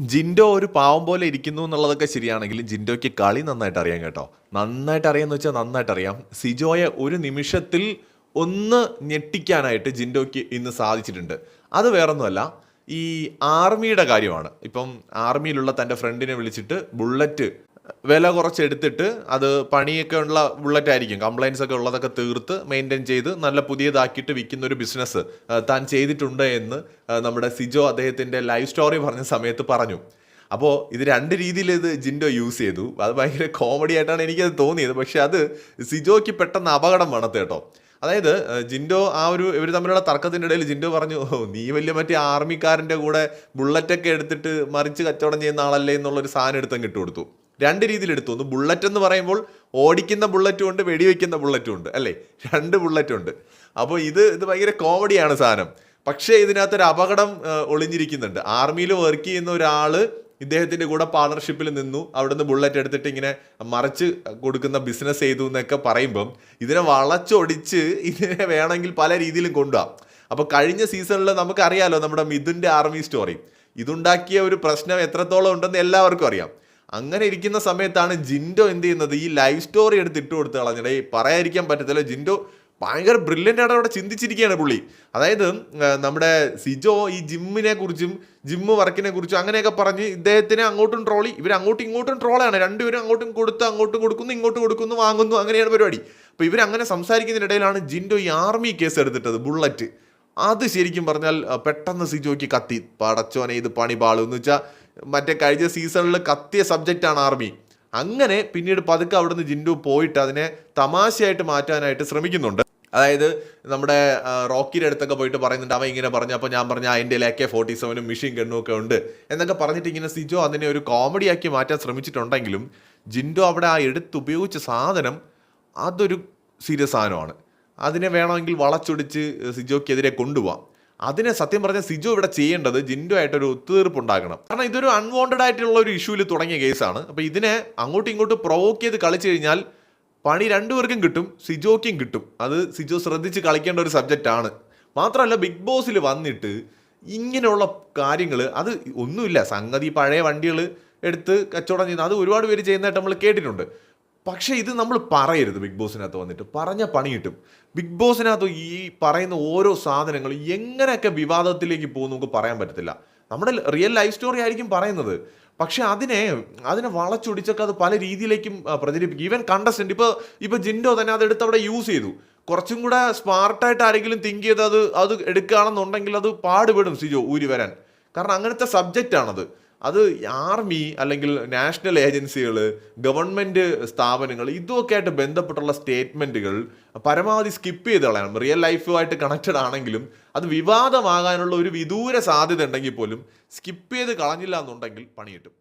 ജിൻഡോ ഒരു പാവം പോലെ ഇരിക്കുന്നു എന്നുള്ളതൊക്കെ ശരിയാണെങ്കിലും ജിൻഡോയ്ക്ക് കളി നന്നായിട്ട് അറിയാം കേട്ടോ. നന്നായിട്ട് അറിയാന്ന് വെച്ചാൽ നന്നായിട്ട് അറിയാം. സിജോയെ ഒരു നിമിഷത്തിൽ ഒന്ന് ഞെട്ടിക്കാനായിട്ട് ജിൻഡോയ്ക്ക് ഇന്ന് സാധിച്ചിട്ടുണ്ട്. അത് വേറൊന്നുമല്ല ഈ ആർമിയുടെ കാര്യമാണ്. ഇപ്പം ആർമിയിലുള്ള തന്റെ ഫ്രണ്ടിനെ വിളിച്ചിട്ട് ബുള്ളറ്റ് വില കുറച്ചെടുത്തിട്ട് അത് പണിയൊക്കെ ഉള്ള ബുള്ളറ്റ് ആയിരിക്കും. കംപ്ലൈൻസ് ഒക്കെ ഉള്ളതൊക്കെ തീർത്ത് മെയിന്റെയിൻ ചെയ്ത് നല്ല പുതിയതാക്കിയിട്ട് വിൽക്കുന്ന ഒരു ബിസിനസ് താൻ ചെയ്തിട്ടുണ്ട് എന്ന് നമ്മുടെ സിജോ അദ്ദേഹത്തിന്റെ ലൈഫ് സ്റ്റോറി പറഞ്ഞ സമയത്ത് പറഞ്ഞു. അപ്പോൾ ഇത് രണ്ട് രീതിയിൽ ഇത് ജിൻഡോ യൂസ് ചെയ്തു. അത് ഭയങ്കര കോമഡി ആയിട്ടാണ് എനിക്കത് തോന്നിയത്. പക്ഷേ അത് സിജോയ്ക്ക് പെട്ടെന്ന് അപകടം വേണത്ത് കേട്ടോ. അതായത് ജിൻഡോ ആ ഒരു ഇവർ തമ്മിലുള്ള തർക്കത്തിന്റെ ഇടയിൽ ജിൻഡോ പറഞ്ഞു "ഓ, നീ വലിയ മറ്റേ ആർമിക്കാരന്റെ കൂടെ ബുള്ളറ്റൊക്കെ എടുത്തിട്ട് മറിച്ച് കച്ചവടം ചെയ്യുന്ന ആളല്ലേ എന്നുള്ളൊരു സാധനം എടുത്തങ്ങ് ഇട്ട് കൊടുത്തു രണ്ട് രീതിയിൽ എടുത്തു. ഒന്ന് ബുള്ളറ്റ് എന്ന് പറയുമ്പോൾ ഓടിക്കുന്ന ബുള്ളറ്റും ഉണ്ട് വെടിവെക്കുന്ന ബുള്ളറ്റും ഉണ്ട് അല്ലേ? രണ്ട് ബുള്ളറ്റ് ഉണ്ട്. അപ്പോൾ ഇത് ഇത് ഭയങ്കര കോമഡിയാണ് സാധനം. പക്ഷേ ഇതിനകത്തൊരു അപകടം ഒളിഞ്ഞിരിക്കുന്നുണ്ട്. ആർമിയിൽ വർക്ക് ചെയ്യുന്ന ഒരാൾ ഇദ്ദേഹത്തിന്റെ കൂടെ പാർട്ണർഷിപ്പിൽ നിന്നു. അവിടുന്ന് ബുള്ളറ്റ് എടുത്തിട്ട് ഇങ്ങനെ മറച്ച് കൊടുക്കുന്ന ബിസിനസ് ചെയ്തു എന്നൊക്കെ പറയുമ്പം ഇതിനെ വളച്ചൊടിച്ച് ഇതിനെ വേണമെങ്കിൽ പല രീതിയിലും കൊണ്ടുപോകാം. അപ്പോൾ കഴിഞ്ഞ സീസണിൽ നമുക്കറിയാലോ നമ്മുടെ മിഥുന്റെ ആർമി സ്റ്റോറി ഇതുണ്ടാക്കിയ ഒരു പ്രശ്നം എത്രത്തോളം ഉണ്ടെന്ന് എല്ലാവർക്കും അറിയാം. അങ്ങനെ ഇരിക്കുന്ന സമയത്താണ് ജിൻഡോ എന്ത് ചെയ്യുന്നത്? ഈ ലൈവ് സ്റ്റോറി എടുത്ത് ഇട്ട് കൊടുത്ത് കളഞ്ഞിടേ പറയാതിരിക്കാൻ പറ്റത്തില്ല. ജിൻഡോ ഭയങ്കര ബ്രില്യന്റ് ആണ് അവിടെ ചിന്തിച്ചിരിക്കുകയാണ് പുള്ളി. അതായത് നമ്മുടെ സിജോ ഈ ജിമ്മിനെ കുറിച്ചും ജിമ്മ് വർക്കിനെ കുറിച്ചും അങ്ങനെയൊക്കെ പറഞ്ഞ് ഇദ്ദേഹത്തിനെ അങ്ങോട്ടും ട്രോളി ഇവർ അങ്ങോട്ടും ഇങ്ങോട്ടും ട്രോളാണ് രണ്ടുപേരും അങ്ങോട്ടും കൊടുത്ത് അങ്ങോട്ടും കൊടുക്കുന്നു ഇങ്ങോട്ടും കൊടുക്കുന്നു വാങ്ങുന്നു അങ്ങനെയാണ് പരിപാടി. അപ്പോൾ ഇവരങ്ങനെ സംസാരിക്കുന്നതിനിടയിലാണ് ജിൻഡോ ഈ ആർമി കേസ് എടുത്തിട്ടത് ബുള്ളറ്റ് അത് ശരിക്കും പറഞ്ഞാൽ പെട്ടെന്ന് സിജോയ്ക്ക് കത്തി. പടച്ചോനെ ഇത് പണി എന്ന് വെച്ചാൽ മറ്റേ കഴിഞ്ഞ സീസണിൽ കത്തിയ സബ്ജക്റ്റാണ് ആർമി അങ്ങനെ പിന്നീട് പതുക്കെ അവിടുന്ന് ജിൻഡു പോയിട്ട് അതിനെ തമാശയായിട്ട് മാറ്റാനായിട്ട് ശ്രമിക്കുന്നുണ്ട്. അതായത് നമ്മുടെ റോക്കിയുടെ അടുത്തൊക്കെ പോയിട്ട് പറയുന്നുണ്ട് അവൻ ഇങ്ങനെ പറഞ്ഞു അപ്പോൾ ഞാൻ പറഞ്ഞു അതിന്റെ എ കെ ഫോർട്ടി സെവനും മിഷീൻ ഗണ്ണും ഒക്കെ ഉണ്ട്. എന്നൊക്കെ പറഞ്ഞിട്ട് ഇങ്ങനെ സിജോ അതിനെ ഒരു കോമഡിയാക്കി മാറ്റാൻ ശ്രമിച്ചിട്ടുണ്ടെങ്കിലും ജിൻഡോ അവിടെ ആ എടുത്തുപയോഗിച്ച സാധനം അതൊരു സീരിയസ് സാധനമാണ്. അതിനെ വേണമെങ്കിൽ വളച്ചൊടിച്ച് സിജോക്കെതിരെ കൊണ്ടുപോകാം അതിനെ സത്യം പറഞ്ഞാൽ സിജു ഇവിടെ ചെയ്യേണ്ടത് ജിൻഡു ആയിട്ടൊരു ഒത്തുതീർപ്പ് ഉണ്ടാക്കണം കാരണം ഇതൊരു അൺവോണ്ടഡ് ആയിട്ടുള്ള ഒരു ഇഷ്യൂവിൽ തുടങ്ങിയ കേസാണ് അപ്പോൾ ഇതിനെ അങ്ങോട്ടും ഇങ്ങോട്ടും പ്രൊവോക്ക് ചെയ്ത് കളിച്ചു കഴിഞ്ഞാൽ പണി രണ്ടുപേർക്കും കിട്ടും സിജോയ്ക്കും കിട്ടും. അത് സിജോ ശ്രദ്ധിച്ച് കളിക്കേണ്ട ഒരു സബ്ജക്റ്റ് ആണ്. മാത്രമല്ല ബിഗ് ബോസിൽ വന്നിട്ട് ഇങ്ങനെയുള്ള കാര്യങ്ങൾ അത് ഒന്നുമില്ല. സംഗതി പഴയ വണ്ടികൾ എടുത്ത് കച്ചവടം ചെയ്യുന്ന അത് ഒരുപാട് പേര് ചെയ്യുന്നതായിട്ട് നമ്മൾ കേട്ടിട്ടുണ്ട്. പക്ഷേ ഇത് നമ്മൾ പറയരുത് ബിഗ് ബോസിനകത്ത് വന്നിട്ട്. പറഞ്ഞ പണി കിട്ടും. ബിഗ് ബോസിനകത്ത് ഈ പറയുന്ന ഓരോ സാധനങ്ങളും എങ്ങനെയൊക്കെ വിവാദത്തിലേക്ക് പോകും നമുക്ക് പറയാൻ പറ്റത്തില്ല. നമ്മുടെ റിയൽ ലൈഫ് സ്റ്റോറി ആയിരിക്കും പറയുന്നത്. പക്ഷേ അതിനെ അതിനെ വളച്ചൊടിച്ചൊക്കെ അത് പല രീതിയിലേക്കും പ്രചരിപ്പിക്കും. ഈവൻ കണ്ടസ്റ്റന്റ് ഇപ്പോൾ ഇപ്പോൾ ജിൻഡോ തന്നെ അത് എടുത്ത് അവിടെ യൂസ് ചെയ്തു. കുറച്ചും കൂടെ സ്മാർട്ടായിട്ട് ആരെങ്കിലും തിങ്ക് ചെയ്ത് അത് അത് എടുക്കുകയാണെന്നുണ്ടെങ്കിൽ അത് പാടുപെടും സിജോ ഊരി വരാൻ. കാരണം അങ്ങനത്തെ സബ്ജക്റ്റ് ആണത്. അത് ആർമി അല്ലെങ്കിൽ നാഷണൽ ഏജൻസികൾ ഗവൺമെന്റ് സ്ഥാപനങ്ങൾ ഇതുമൊക്കെ ആയിട്ട് ബന്ധപ്പെട്ടുള്ള സ്റ്റേറ്റ്മെന്റുകൾ പരമാവധി സ്കിപ്പ് ചെയ്ത് കളയണം. റിയൽ ലൈഫുമായിട്ട് കണക്റ്റഡ് ആണെങ്കിലും അത് വിവാദമാകാനുള്ള ഒരു വിദൂര സാധ്യത ഉണ്ടെങ്കിൽ പോലും സ്കിപ്പ് ചെയ്ത് കളഞ്ഞില്ല എന്നുണ്ടെങ്കിൽ പണി കിട്ടും